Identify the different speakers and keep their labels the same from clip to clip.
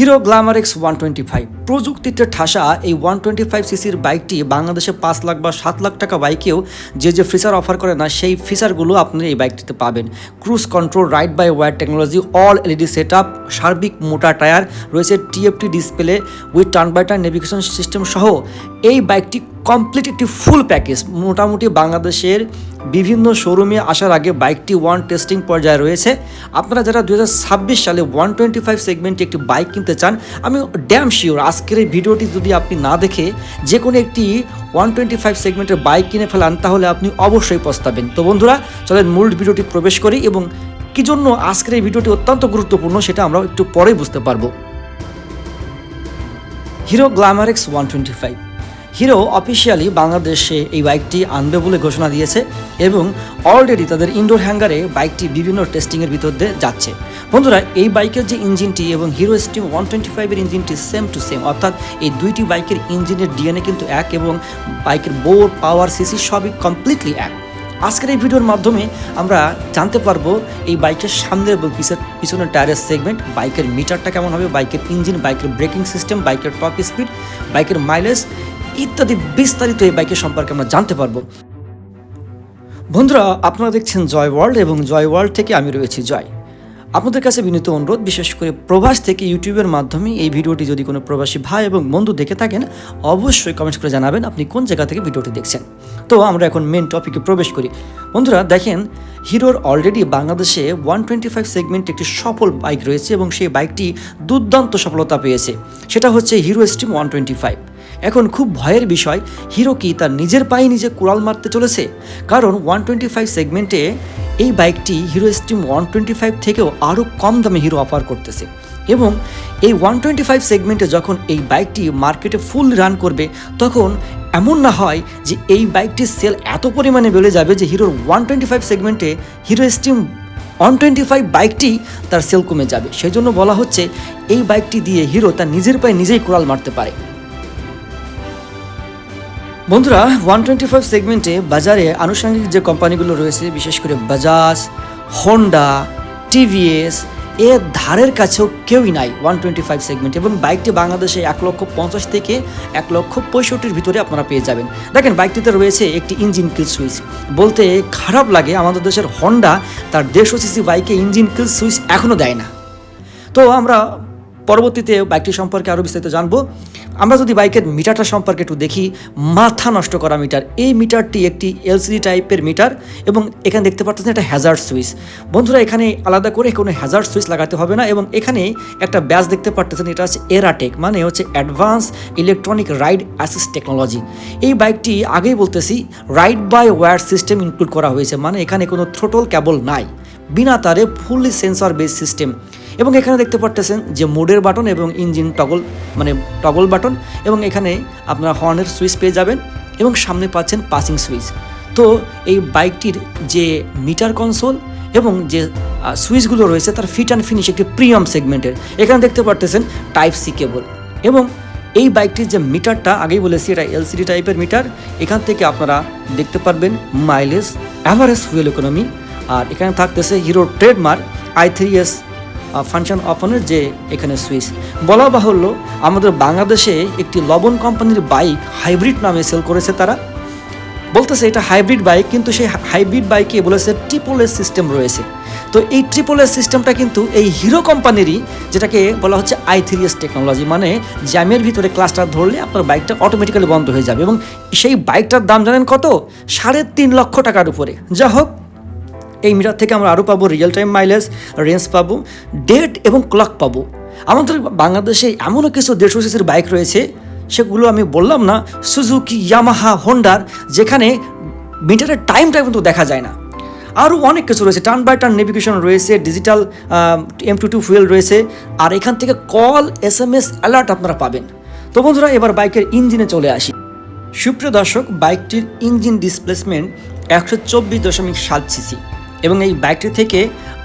Speaker 1: Hero Glamour X one twenty five. প্রযুক্তিতে ঠাসা এই ওয়ান টোয়েন্টি ফাইভ সিসির বাইকটি বাংলাদেশে পাঁচ লাখ বা সাত লাখ টাকা বাইকেও যে যে ফিচার অফার করে না, সেই ফিচারগুলো আপনি এই বাইকটিতে পাবেন। Cruise control ride by wire technology all LED set up সার্বিক মোটা টায়ার, রয়েছে TFT display with turn by turn navigation system সহ। এই বাইকটি কমপ্লিট একটি ফুল প্যাকেজ মোটামুটি বাংলাদেশের বিভিন্ন শোরুমে আসার আগে বাইকটি ওয়ান টেস্টিং পর্যায়ে রয়েছে। আপনারা যারা দু হাজার ছাব্বিশ সালে ওয়ান টোয়েন্টি ফাইভ সেগমেন্টে একটি বাইক কিনতে চান, আমি ড্যাম শিওর আজকের এই ভিডিওটি যদি আপনি না দেখে যে কোনো একটি ওয়ান টোয়েন্টি ফাইভ সেগমেন্টের বাইক কিনে ফেলান, তাহলে আপনি অবশ্যই পস্তাবেন। তো বন্ধুরা, চলেন মূল ভিডিওটি প্রবেশ করি এবং কী জন্য আজকের এই ভিডিওটি অত্যন্ত গুরুত্বপূর্ণ সেটা আমরা একটু পরে বুঝতে পারব। Hero Glamour X one twenty five. Hero officially বাংলাদেশে এই বাইকটি আনবে বলে ঘোষণা দিয়েছে এবং অলরেডি তাদের ইনডোর হ্যাঙ্গারে বাইকটি বিভিন্ন টেস্টিংয়ের ভিতর দিয়ে যাচ্ছে। বন্ধুরা, এই বাইকের যে ইঞ্জিনটি এবং হিরো স্টিম ওয়ান টোয়েন্টি ফাইভের ইঞ্জিনটি সেম টু সেম অর্থাৎ এই দুইটি বাইকের ইঞ্জিনের ডিএনএ কিন্তু এক এবং বাইকের বোর পাওয়ার সিসি সবই কমপ্লিটলি এক। আজকের এই ভিডিওর মাধ্যমে আমরা জানতে পারব এই বাইকের সামনে এবং পিছনের টায়ারের সেগমেন্ট বাইকের মিটারটা কেমন হবে, বাইকের ইঞ্জিন বাইকের ব্রেকিং সিস্টেম বাইকের টপ স্পিড বাইকের মাইলেজ ইত্যাদি বিস্তারিত এই বাইকের সম্পর্কে আমরা জানতে পারব। বন্ধুরা, আপনারা দেখছেন জয় ওয়ার্ল্ড এবং জয় ওয়ার্ল্ড থেকে আমি রয়েছি জয়। আপনাদের কাছে বিনীত অনুরোধ, বিশেষ করে প্রবাস থেকে ইউটিউবের মাধ্যমে এই ভিডিওটি যদি কোনো প্রবাসী ভাই এবং বন্ধু দেখে থাকেন, অবশ্যই কমেন্ট করে জানাবেন আপনি কোন জায়গা থেকে ভিডিওটি দেখছেন। তো আমরা এখন মেন টপিকে প্রবেশ করি। বন্ধুরা, দেখেন, হিরোর অলরেডি বাংলাদেশে ওয়ান টোয়েন্টি ফাইভ সেগমেন্ট একটি সফল বাইক রয়েছে এবং সেই বাইকটি দুর্দান্ত সফলতা পেয়েছে। সেটা হচ্ছে Hero Xtreme one twenty five এখন খুব ভয়ের বিষয়, হিরো কি তার নিজের পায়ে নিজে কুড়াল মারতে চলেছে? কারণ ওয়ান টোয়েন্টি ফাইভ সেগমেন্টে এই বাইকটি Hero Xtreme one twenty five থেকেও আরও কম দামে হিরো অফার করতেছে। এবং এই ওয়ান টোয়েন্টি ফাইভ সেগমেন্টে যখন এই বাইকটি মার্কেটে ফুল রান করবে, তখন এমন না হয় যে এই বাইকটির সেল এত পরিমাণে বেড়ে যাবে যে হিরোর ওয়ান টোয়েন্টি ফাইভ সেগমেন্টে Hero Xtreme one twenty five বাইকটি তার সেল কমে যাবে। সেই জন্য বলা হচ্ছে, এই বাইকটি দিয়ে হিরো তার নিজের পায়ে নিজেই কোড়াল মারতে পারে। বন্ধুরা ওয়ান টোয়েন্টি ফাইভ সেগমেন্টে বাজারে আনুষঙ্গিক যে কোম্পানিগুলো রয়েছে, বিশেষ করে বাজাজ হোন্ডা টিভিএস এর ধারের কাছেও কেউই নাই ওয়ান টোয়েন্টি ফাইভ সেগমেন্ট এবং বাইকটি বাংলাদেশে এক লক্ষ পঞ্চাশ থেকে এক লক্ষ পঁয়ষট্টির ভিতরে আপনারা পেয়ে যাবেন। দেখেন বাইকটিতে রয়েছে একটি ইঞ্জিন কিল সুইচ বলতে খারাপ লাগে, আমাদের দেশের হন্ডা তার দেড়শো সিসি বাইকে ইঞ্জিন কিল সুইচ এখনও দেয় না। তো আমরা পরবর্তীতে বাইকটি সম্পর্কে আরও বিস্তারিত জানব। আমরা যদি বাইকের মিটারটা সম্পর্কে একটু দেখি, মাথা নষ্ট করা মিটার। এই মিটারটি একটি এলসিডি টাইপের মিটার এবং এখানে দেখতে পাচ্ছেন একটা হ্যাজার্ড সুইচ বন্ধুরা, এখানে আলাদা করে কোনো হ্যাজার্ড সুইচ লাগাতে হবে না এবং এখানে একটা ব্যাচ দেখতে পাচ্ছেন এটা হচ্ছে এরাটেক মানে হচ্ছে advance electronic ride assist technology এই বাইকটি আগেই বলতেছি ride by wire system include করা হয়েছে মানে এখানে কোনো থ্রোটল কেবল নাই। বিনা তারে ফুললি সেন্সর বেস সিস্টেম এবং এখানে দেখতে পারতেছেন যে মোডের বাটন এবং ইঞ্জিন টগল মানে টগল বাটন, এবং এখানে আপনারা হর্নের সুইচ পেয়ে যাবেন এবং সামনে পাচ্ছেন পাসিং সুইচ। তো এই বাইকটির যে মিটার কনসোল এবং যে সুইচগুলো রয়েছে তার ফিট অ্যান্ড ফিনিশ একটি প্রিমিয়াম সেগমেন্টের। এখানে দেখতে পারতেছেন টাইপ সি কেবল। এবং এই বাইকটির যে মিটারটা, আগেই বলেছি এটা এলসিডি টাইপের মিটার, এখান থেকে আপনারা দেখতে পারবেন মাইলেজ অ্যাভারেজ ফুয়েল ইকোনমি, আর এখানে থাকতেছে হিরোর trademark I three S function অফনের যে এখানে সুইচ। বলা বাহুল্য, আমাদের বাংলাদেশে একটি লবণ কোম্পানির বাইক হাইব্রিড নামে সেল করেছে তারা। বলতেছে এটা হাইব্রিড বাইক কিন্তু সেই হাইব্রিড বাইকে বলেছে ট্রিপল এস সিস্টেম রয়েছে। তো এই ট্রিপল এস সিস্টেমটা কিন্তু এই হিরো কোম্পানিরই যেটাকে বলা হচ্ছে আই থ্রি এস টেকনোলজি মানে জ্যামের ভিতরে ক্লাসটা ধরলে আপনার বাইকটা অটোমেটিক্যালি বন্ধ হয়ে যাবে। এবং সেই বাইকটার দাম জানেন কত? সাড়ে তিন লক্ষ টাকার উপরে। যা হোক এই মিটার থেকে আমরা আরও পাবো রিয়েল টাইম মাইলেজ রেঞ্জ পাবো ডেট এবং ক্লক পাবো। আমাদের বাংলাদেশে এমনও কিছু দেড়শো সিসির বাইক রয়েছে, সেগুলো আমি বললাম না সুজুকি ইয়ামাহা হোন্ডার যেখানে মিটারের টাইমটা কিন্তু দেখা যায় না। আরও অনেক কিছু রয়েছে টার্ন বাই টার্ন নেভিগেশন রয়েছে digital M two two fuel রয়েছে, আর এখান থেকে call S M S alert আপনারা পাবেন। তো বন্ধুরা, এবার বাইকের ইঞ্জিনে চলে আসি। সুপ্রিয় দর্শক বাইকটির ইঞ্জিন ডিসপ্লেসমেন্ট একশো চব্বিশ দশমিক সাত সিসি এবং এই বাইকটি থেকে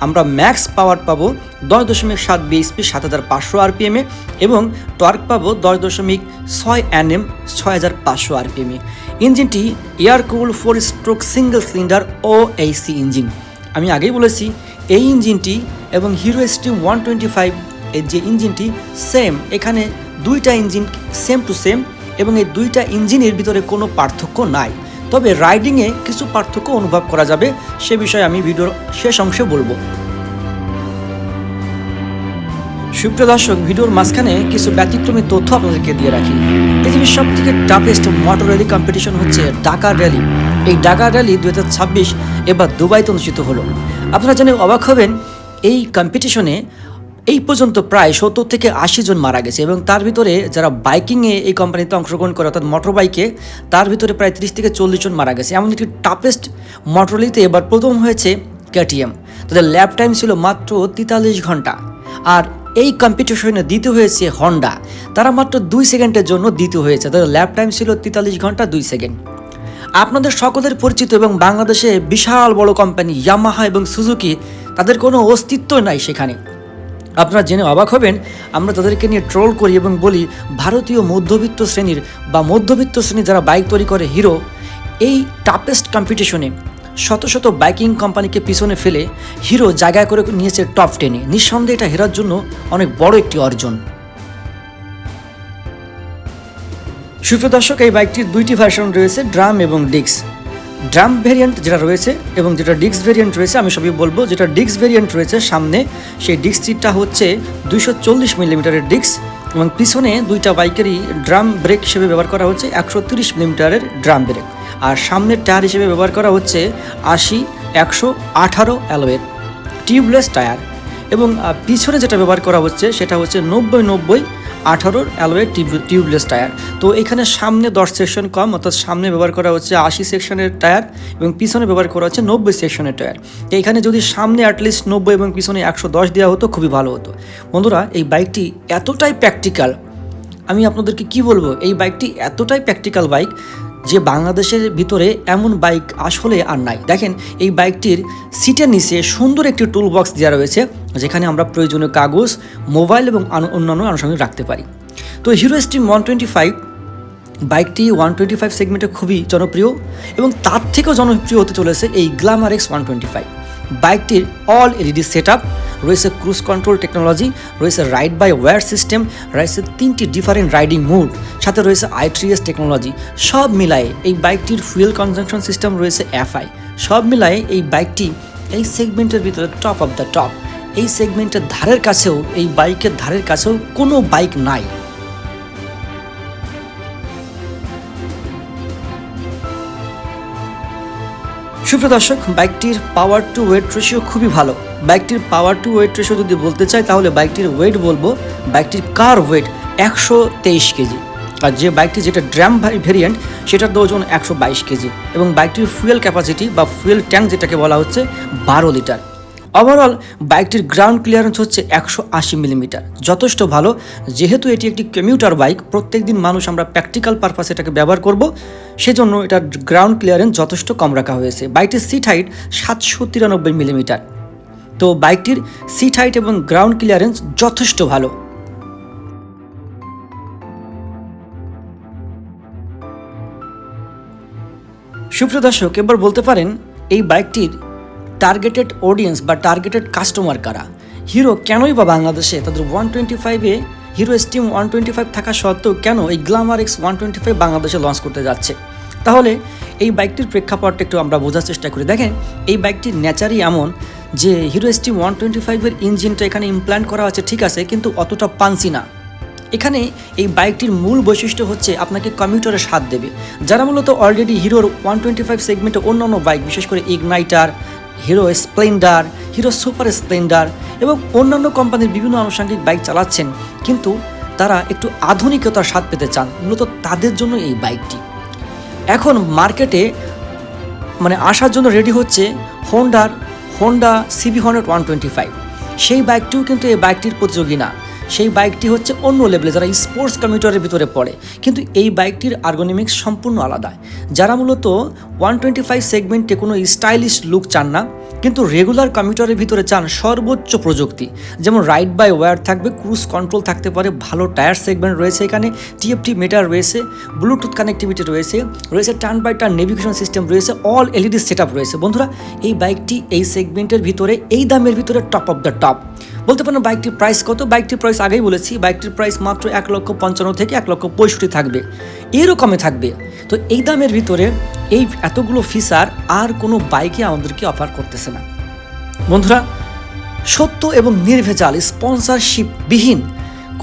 Speaker 1: আমরা ম্যাক্স পাওয়ার পাবো দশ দশমিক সাত বিএসপি সাত হাজার পাঁচশো আরপিএমে এবং টর্ক পাবো দশ দশমিক ছয় এনএম ছয় হাজার পাঁচশো আরপিএমে। ইঞ্জিনটি air cool four stroke single cylinder ও এইসি ইঞ্জিন। আমি আগেই বলেছি, এই ইঞ্জিনটি এবং Hero Xtreme one twenty five এর যে ইঞ্জিনটি, সেম, এখানে দুইটা ইঞ্জিন সেম টু সেম এবং এই দুইটা ইঞ্জিনের ভিতরে কোনো পার্থক্য নাই। তবে রাইডিংয়ে কিছু পার্থক্য অনুভব করা যাবে, সে বিষয়ে আমি ভিডিওর শেষ অংশে বলব। সুপ্রিয় দর্শক, ভিডিওর মাঝখানে কিছু ব্যতিক্রমী তথ্য আপনাদেরকে দিয়ে রাখি। পৃথিবীর সব থেকে টাফেস্ট মোটর র্যালি কম্পিটিশন হচ্ছে ডাকার র্যালি এই ডাকার র্যালি দু হাজার ছাব্বিশ এবার দুবাইতে অনুষ্ঠিত হলো। আপনারা জেনে অবাক হবেন, এই কম্পিটিশনে এই পর্যন্ত প্রায় সত্তর থেকে আশি জন মারা গেছে এবং তার ভিতরে যারা বাইকিংয়ে এই কোম্পানিতে অংশগ্রহণ করে, অর্থাৎ মোটর বাইকে তার ভিতরে প্রায় তিরিশ থেকে চল্লিশ জন মারা গেছে। এমন একটি টাফেস্ট মোটরলিতে এবার প্রথম হয়েছে কেটিএম তাদের ল্যাব টাইম ছিল মাত্র তেতাল্লিশ ঘণ্টা। আর এই কম্পিটিশনে দিতে হয়েছে হন্ডা তারা মাত্র দুই সেকেন্ডের জন্য দিতে হয়েছে। তাদের ল্যাব টাইম ছিল তেতাল্লিশ ঘণ্টা দুই সেকেন্ড। আপনাদের সকলের পরিচিত এবং বাংলাদেশে বিশাল বড় কোম্পানি ইয়ামাহা এবং সুজুকি তাদের কোনো অস্তিত্ব নাই সেখানে। আপনারা জেনে অবাক হবেন, আমরা তাদেরকে নিয়ে ট্রোল করি এবং বলি, ভারতীয় মধ্যবিত্ত শ্রেণির বা মধ্যবিত্ত শ্রেণির যারা বাইক তৈরি করে হিরো, এই টাফেস্ট কম্পিটিশনে শত শত বাইকিং কোম্পানিকে পিছনে ফেলে হিরো জায়গা করে নিয়েছে টপ টেনে নিঃসন্দেহে এটা হেরার জন্য অনেক বড় একটি অর্জন। সুপ্রিয় দর্শক, এই বাইকটির দুইটি ভার্সন রয়েছে ড্রাম এবং ডিক্স ড্রাম ভেরিয়েন্ট যেটা রয়েছে এবং যেটা ডিক্স ভেরিয়েন্ট রয়েছে, আমি সবই বলব, যেটা ডিক্স ভেরিয়েন্ট রয়েছে সামনে, সেই ডিক্সটিটা হচ্ছে দুইশো চল্লিশ মিলিমিটারের ডিক্স এবং পিছনে দুইটা বাইকেরই ড্রাম ব্রেক হিসেবে ব্যবহার করা হচ্ছে, একশো তিরিশ মিলিমিটারের ড্রাম ব্রেক আর সামনের টায়ার হিসেবে ব্যবহার করা হচ্ছে আশি, একশো, আঠারো অ্যালোয়ের টিউবলেস টায়ার। এবং পিছনে যেটা ব্যবহার করা হচ্ছে, সেটা হচ্ছে নব্বই নব্বই আঠারোর অ্যালোয়ের টিউব, টিউবলেস টায়ার। তো এখানে সামনে দশ সেকশন কম, অর্থাৎ সামনে ব্যবহার করা হচ্ছে আশি সেকশনের টায়ার এবং পিছনে ব্যবহার করা হচ্ছে নব্বই সেকশনের টায়ার। তো এখানে যদি সামনে অ্যাটলিস্ট নব্বই এবং পিছনে একশো দশ দেওয়া হতো, খুবই ভালো হতো। বন্ধুরা, এই বাইকটি এতটাই প্র্যাকটিক্যাল আমি আপনাদেরকে কি বলব? এই বাইকটি এতটাই প্র্যাকটিক্যাল বাইক যে বাংলাদেশের ভিতরে এমন বাইক আসলে আর নাই। দেখেন, এই বাইকটির সিটের নিচে সুন্দর একটি টুল বক্স দেওয়া রয়েছে, যেখানে আমরা প্রয়োজনীয় কাগজ মোবাইল এবং অন্যান্য আনুষঙ্গিক রাখতে পারি। তো Hero Xtreme one twenty five বাইকটি ওয়ান টোয়েন্টি ফাইভ সেগমেন্টে খুবই জনপ্রিয় এবং তার থেকেও জনপ্রিয় হতে চলেছে এই Glamour X one twenty five বাইকটির অল এলইডি সেট আপ রয়েছে ক্রুজ কন্ট্রোল টেকনোলজি রয়েছে রাইড বাই ওয়ার সিস্টেম রয়েছে তিনটি ডিফারেন্ট রাইডিং মুড সাথে রয়েছে আইট্রিএস টেকনোলজি সব মিলায়ে এই বাইকটির ফুয়েল কনজাম্পশন সিস্টেম রয়েছে এফআই সব মিলায়ে এই বাইকটি এই সেগমেন্টের ভিতরে টপ অফ দ্য টপ এই সেগমেন্টের ধারের কাছেও, এই বাইকের ধারের কাছেও কোনো বাইক নাই। সুপ্রিয় দর্শক, বাইকটির পাওয়ার টু ওয়েট রেশিও খুবই ভালো। বাইকটির পাওয়ার টু ওয়েট রেশিও যদি বলতে চাই, তাহলে বাইকটির ওয়েট বলব, বাইকটির কার ওয়েট একশো তেইশ কেজি। আর যে বাইকটি যেটা ড্র্যাম ভেরিয়েন্ট সেটার ওজন একশো বাইশ কেজি। এবং বাইকটির ফুয়েল ক্যাপাসিটি বা ফুয়েল ট্যাঙ্ক যেটাকে বলা হচ্ছে, বারো লিটার ওভারঅল বাইকটির গ্রাউন্ড ক্লিয়ারেন্স হচ্ছে একশো আশি মিলিমিটার যথেষ্ট ভালো, যেহেতু এটি একটি কমিউটার বাইক প্রত্যেক দিন মানুষ আমরা প্র্যাকটিক্যাল পারপাসে এটাকে ব্যবহার করব, সেজন্য এটার গ্রাউন্ড ক্লিয়ারেন্স যথেষ্ট কম রাখা হয়েছে। বাইকটির সিট হাইট সাতশো তিরানব্বই মিলিমিটার তো বাইকটির সিট হাইট এবং গ্রাউন্ড ক্লিয়ারেন্স যথেষ্ট ভালো। সুপ্রিয় দর্শক, এবার বলতে পারেন, এই বাইকটির টার্গেটেড অডিয়েন্স বা টার্গেটেড কাস্টমার কারা? হিরো কেনই বা বাংলাদেশে তাদের ওয়ান টোয়েন্টি ফাইভে Hero Xtreme one twenty five থাকা সত্ত্বেও কেন এই Glamour X one twenty five বাংলাদেশে লঞ্চ করতে যাচ্ছে? তাহলে এই বাইকটির প্রেক্ষাপটটা একটু আমরা বোঝার চেষ্টা করি। দেখেন, এই বাইকটির নেচারই এমন যে হিরো স্টিম ওয়ান টোয়েন্টি ফাইভের ইঞ্জিনটা এখানে ইমপ্ল্যান্ট করা আছে, ঠিক আছে, কিন্তু অতটা পাঞ্চি না। এখানে এই বাইকটির মূল বৈশিষ্ট্য হচ্ছে আপনাকে কমিউটারে স্বাদ দেবে। যারা মূলত অলরেডি হিরোর ওয়ান টোয়েন্টি ফাইভ সেগমেন্টে অন্যান্য বাইক বিশেষ করে Ignitor Hero Splendor, Hero Super Splendor এবং অন্যান্য কোম্পানির বিভিন্ন আনুষঙ্গিক বাইক চালাচ্ছেন। কিন্তু তারা একটু আধুনিকতার স্বাদ পেতে চান, মূলত তাদের জন্য এই বাইকটি। এখন মার্কেটে মানে আসার জন্য রেডি হচ্ছে হোন্ডার Honda CB hundred one twenty five সেই বাইকটিও কিন্তু এই বাইকটির প্রতিযোগী না। সেই বাইকটি হচ্ছে অন্য লেভেলে যারা স্পোর্টস কমিউটারের ভিতরে পড়ে। কিন্তু এই বাইকটির আর্গোনমিক্স সম্পূর্ণ আলাদা। যারা মূলত ওয়ান টোয়েন্টি ফাইভ সেগমেন্টে কোনো স্টাইলিশ লুক চান না, কিন্তু রেগুলার কমিউটারের ভিতরে চান সর্বোচ্চ প্রযুক্তি। যেমন রাইড বাই ওয়্যার থাকবে ক্রুজ কন্ট্রোল থাকতে পারে, ভালো টায়ার সেগমেন্ট রয়েছে এখানে টিএফটি মিটার রয়েছে ব্লুটুথ কানেক্টিভিটি রয়েছে রয়েছে turn by turn navigation system রয়েছে অল এলইডি সেট রয়েছে। বন্ধুরা, এই বাইকটি এই সেগমেন্টের ভিতরে, এই দামের ভিতরে টপ অফ দ্য টপ বলতে পারেন বাইকটির প্রাইস কত? বাইকটির প্রাইস আগেই বলেছি বাইকটির প্রাইস মাত্র এক লক্ষ পঞ্চান্ন থেকে এক লক্ষ পঁয়ষট্টি থাকবে। এরকমই থাকবে। তো এই দামের ভিতরে এই এতগুলো ফিচার আর কোনো বাইকে আমাদেরকে অফার করতেছে না। বন্ধুরা, সত্য এবং নির্ভেজাল স্পন্সরশিপ বিহীন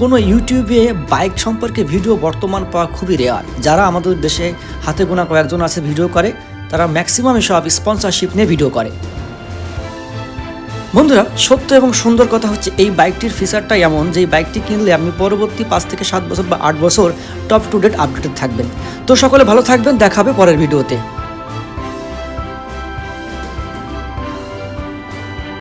Speaker 1: কোনো ইউটিউবে বাইক সম্পর্কে ভিডিও বর্তমান পাওয়া খুবই রেয়ার যারা আমাদের দেশে হাতে গোনা কয়েকজন আছে ভিডিও করে, তারা ম্যাক্সিমাম সব স্পন্সরশিপ নিয়ে ভিডিও করে। বন্ধুরা, সত্য এবং সুন্দর কথা হচ্ছে এই বাইকটির ফিচারটা এমন যে বাইকটি কিনলে আপনি পরবর্তী পাঁচ থেকে সাত বছর বা আট বছর টপ টু ডেট আপডেটেড থাকবেন। তো সকলে ভালো থাকবেন দেখাবে পরের ভিডিওতে